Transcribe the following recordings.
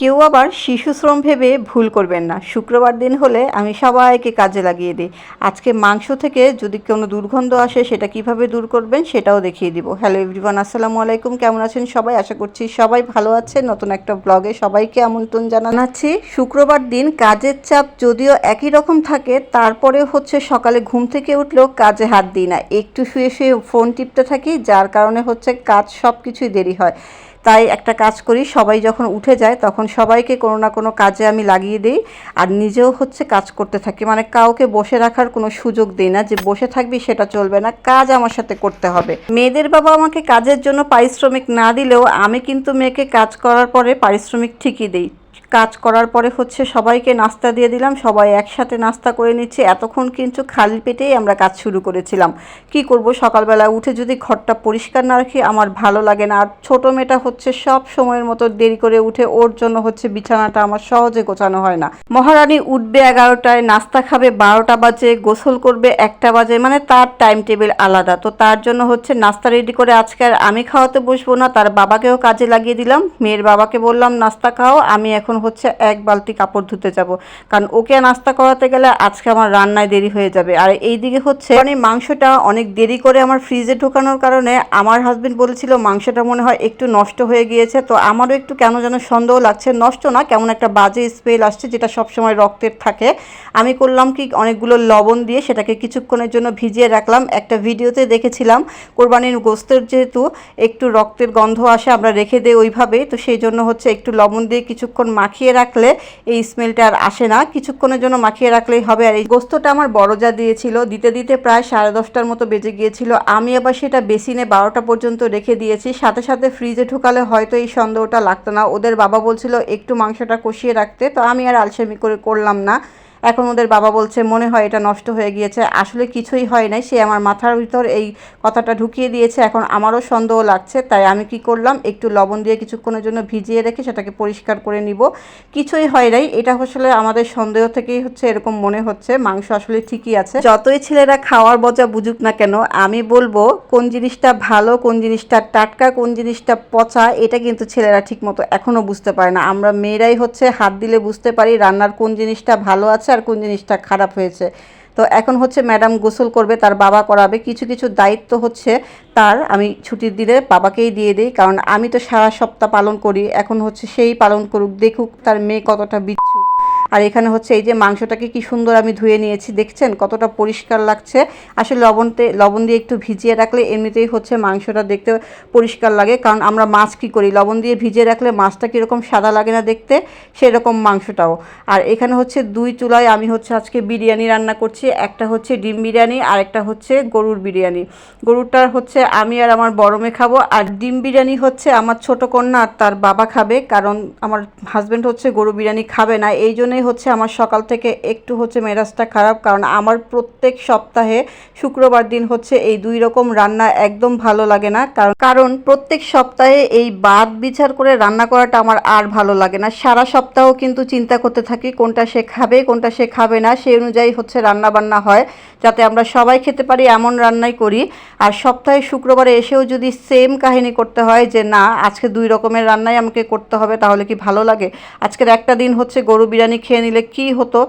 কেউ আবার শিশু শ্রম ভেবে ভুল করবেন না। শুক্রবার দিন হলে আমি সবাইকে কাজে লাগিয়ে দিই। আজকে মাংস থেকে যদি কোনো দুর্গন্ধ আসে, সেটা কীভাবে দূর করবেন সেটাও দেখিয়ে দিব। হ্যালো এভরিওয়ান, আসসালামু আলাইকুম। কেমন আছেন সবাই? আশা করছি সবাই ভালো আছে নতুন একটা ব্লগে সবাইকে আমন্ত্রণ জানাচ্ছি। শুক্রবার দিন কাজের চাপ যদিও একই রকম থাকে তারপরে হচ্ছে সকালে ঘুম থেকে উঠলেও কাজে হাত দিই না। একটু শুয়ে শুয়ে ফোন টিপতে থাকি, যার কারণে হচ্ছে কাজ সব কিছুই দেরি হয়। তাই একটা কাজ করি, সবাই যখন উঠে যায় তখন সবাইকে কোনো না কোনো কাজে আমি লাগিয়ে দিই আর নিজেও হচ্ছে কাজ করতে থাকি। মানে কাউকে বসে রাখার কোনো সুযোগ দিই না যে বসে থাকবি সেটা চলবে না, কাজ আমার সাথে করতে হবে। মেয়েদের বাবা আমাকে কাজের জন্য পারিশ্রমিক না দিলেও আমি কিন্তু মেয়েকে কাজ করার পরে পারিশ্রমিক ঠিকই দিই। কাজ করার পরে হচ্ছে সবাইকে নাস্তা দিয়ে দিলাম। সবাই একসাথে নাস্তা করে নিচ্ছি। এতক্ষণ কিন্তু খালি পেটেই আমরা কাজ শুরু করেছিলাম। কি করব? সকালবেলা উঠে যদি ঘরটা পরিষ্কার না রাখি, আমার ভালো লাগে না। আর ছোটো মেয়েটা হচ্ছে সব সময়ের মতো দেরি করে উঠে ওর জন্য হচ্ছে বিছানাটা আমার সহজে গোছানো হয় না। মহারানী উঠবে এগারোটায়, নাস্তা খাবে বারোটা বাজে, গোসল করবে একটা বাজে মানে তার টাইম টেবিল আলাদা। তো তার জন্য হচ্ছে নাস্তা রেডি করে আজকে আর আমি খাওয়াতে বসবো না। তার বাবাকেও কাজে লাগিয়ে দিলাম। মেয়ের বাবাকে বললাম, নাস্তা খাও, আমি এখন হচ্ছে এক বালতি কাপড় ধুতে যাব। কারণ ওকে নাস্তা করাতে গেলে আজকে আমার রান্নায় দেরি হয়ে যাবে। আর এই দিকে হচ্ছে মানে মাংসটা অনেক দেরি করে আমার ফ্রিজে ঢোকানোর কারণে আমার হাজবেন্ড বলেছিল মাংসটা মনে হয় একটু নষ্ট হয়ে গিয়েছে। তো আমারও একটু কেন যেন সন্দেহ লাগছে। নষ্ট না, কেমন একটা বাজে স্মেল আসছে যেটা সবসময় রক্তের থাকে। আমি করলাম কি অনেকগুলো লবণ দিয়ে সেটাকে কিছুক্ষণের জন্য ভিজিয়ে রাখলাম। একটা ভিডিওতে দেখেছিলাম, কোরবানির গোস্তের যেহেতু একটু রক্তের গন্ধ আসে, আমরা রেখে দিই ওইভাবেই। তো সেই জন্য হচ্ছে একটু লবণ দিয়ে কিছুক্ষণ মাখিয়ে রাখলে এই স্মেলটা আর আসে না। কিছুক্ষণের জন্য মাখিয়ে রাখলেই হবে। আর এই গোস্তটা আমার বড় যা দিয়েছিল। দিতে দিতে প্রায় সাড়ে দশটার মতো বেজে গিয়েছিল। আমি আবার সেটা বেসিনে বারোটা পর্যন্ত রেখে দিয়েছি। সাথে সাথে ফ্রিজে ঢুকালে হয়তো এই সন্দেহটা লাগতো না। ওদের বাবা বলছিল, একটু মাংসটা কষিয়ে রাখতে। তো আমি আর আলসেমি করে করলাম না। এখন ওদের বাবা বলছে, মনে হয় এটা নষ্ট হয়ে গিয়েছে। আসলে কিছুই হয় নাই। সে আমার মাথার ভিতর এই কথাটা ঢুকিয়ে দিয়েছে। এখন আমারও সন্দেহ লাগছে, তাই আমি কি করলাম? একটু লবণ দিয়ে কিছুক্ষণের জন্য ভিজিয়ে রেখে সেটাকে পরিষ্কার করে নিব। কিছুই হয় নাই। এটা আসলে আমাদের সন্দেহ থেকেই হচ্ছে, এরকম মনে হচ্ছে। মাংস আসলে ঠিকই আছে। যতই ছেলেরা খাওয়ার বজা বুঝুক না কেন, আমি বলব, কোন জিনিসটা ভালো, কোন জিনিসটা টাটকা, কোন জিনিসটা পচা, এটা কিন্তু ছেলেরা ঠিকমতো এখনও বুঝতে পারে না। আমরা মেয়েরাই হচ্ছে হাত দিলে বুঝতে পারি রান্নার কোন জিনিসটা ভালো আছে আর কোন জিনিসটা খারাপ হয়েছে। তো এখন হচ্ছে ম্যাডাম গোসল করবে, তার বাবা করাবে। কিছু কিছু দায়িত্ব হচ্ছে তার, আমি ছুটির দিলে বাবাকেই দিয়ে দিই। কারণ আমি তো সারা সপ্তাহ পালন করি, এখন হচ্ছে সেই পালন করুক, দেখুক তার মেয়ে কতটা বিচ্ছু। আর এখানে হচ্ছে এই যে মাংসটাকে কি সুন্দর আমি ধুয়ে নিয়েছি, দেখছেন? কতটা পরিষ্কার লাগছে। আসলে লবণতে, লবণ দিয়ে একটু ভিজিয়ে রাখলে এমনিতেই হচ্ছে মাংসটা দেখতে পরিষ্কার লাগে। কারণ আমরা মাছ কি করি? লবণ দিয়ে ভিজিয়ে রাখলে মাছটা কীরকম সাদা লাগে না দেখতে? সেরকম মাংসটাও। আর এখানে হচ্ছে দুই চুলায় আমি হচ্ছে আজকে বিরিয়ানি রান্না করছি। একটা হচ্ছে ডিম বিরিয়ানি, আর একটা হচ্ছে গরুর বিরিয়ানি। গরুরটা হচ্ছে আমি আর আমার বড়মে খাব। আর ডিম বিরিয়ানি হচ্ছে আমার ছোট কন্যা আর তার বাবা খাবে। কারণ আমার হাজব্যান্ড হচ্ছে গরু বিরিয়ানি খাবে না। এই জন্যই হচ্ছে আমার সকাল থেকে একটু হচ্ছে মেজাজটা খারাপ, কারণ আমার প্রত্যেক সপ্তাহে শুক্রবার দিন হচ্ছে এই দুই রকম রান্না একদম ভালো লাগে না। কারণ কারণ প্রত্যেক সপ্তাহে এই বাদ বিচার করে রান্না করাটা আমার আর ভালো লাগে না। সারা সপ্তাহ কিন্তু চিন্তা করতে থাকি কোনটা সে খাবে, কোনটা সে খাবে না, সেই অনুযায়ী হচ্ছে রান্না বান্না হয়, যাতে আমরা সবাই খেতে পারি এমন রান্নাই করি। আর সপ্তাহে শুক্রবারে এসেও যদি সেম কাহিনী করতে হয় যে, না, আজকে দুই রকমের রান্নাই আমাকে করতে হবে, তাহলে কি ভালো লাগে? আজকের একটা দিন হচ্ছে গরু বিরিয়ানি খেয়ে নিলে কি হতো?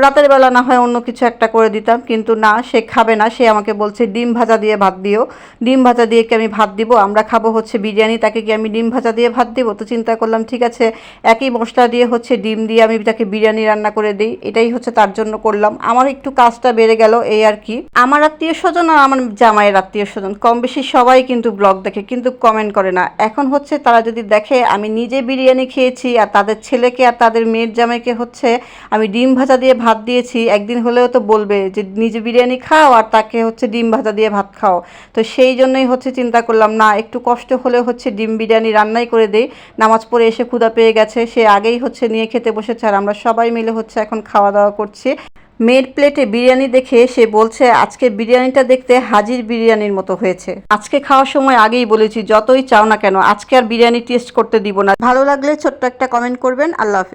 রাতের বেলা না হয় অন্য কিছু একটা করে দিতাম, কিন্তু না, সে খাবে না। সে আমাকে বলছে, ডিম ভাজা দিয়ে ভাত দিও। ডিম ভাজা দিয়ে কি আমি ভাত দিব? আমরা খাব হচ্ছে বিরিয়ানি, তাকে কি আমি ডিম ভাজা দিয়ে ভাত দিব? তো চিন্তা করলাম, ঠিক আছে, একই মশলা দিয়ে হচ্ছে ডিম দিয়ে আমি তাকে বিরিয়ানি রান্না করে দিই। এটাই হচ্ছে তার জন্য করলাম। আমার একটু কাজটা বেড়ে গেল এই আর কি। আমার আত্মীয় স্বজন আর আমার জামাইয়ের আত্মীয় স্বজন, কম বেশি সবাই কিন্তু ব্লগ দেখে, কিন্তু কমেন্ট করে না। এখন হচ্ছে তারা যদি দেখে, আমি নিজে বিরিয়ানি খেয়েছি, আর তাদের ছেলেকে আর তাদের মেয়ের জামাইকে হচ্ছে আমি ডিম ভাজা দিয়ে ভাত দিয়েছি, একদিন হলেও তো বলবে যে নিজে বিরিয়ানি খাও আর তাকে হচ্ছে ডিম ভাজা দিয়ে ভাত খাও। তো সেই জন্যই হচ্ছে চিন্তা করলাম, না, একটু কষ্ট হলে হচ্ছে ডিম বিরিয়ানি রান্নাই করে দেই। নামাজ পড়ে এসে ক্ষুদা পেয়ে গেছে, সে আগেই হচ্ছে নিয়ে খেতে বসেছে আর আমরা সবাই মিলে হচ্ছে এখন খাওয়া দাওয়া করছি। মেয়ের প্লেটে বিরিয়ানি দেখে সে বলছে, আজকে বিরিয়ানিটা দেখতে হাজির বিরিয়ানির মতো হয়েছে। আজকে খাওয়ার সময় আগেই বলেছি, যতই চাও না কেন, আজকে আর বিরিয়ানি টেস্ট করতে দিব না। ভালো লাগলে ছোট্ট একটা কমেন্ট করবেন। আল্লাহ হাফিজ।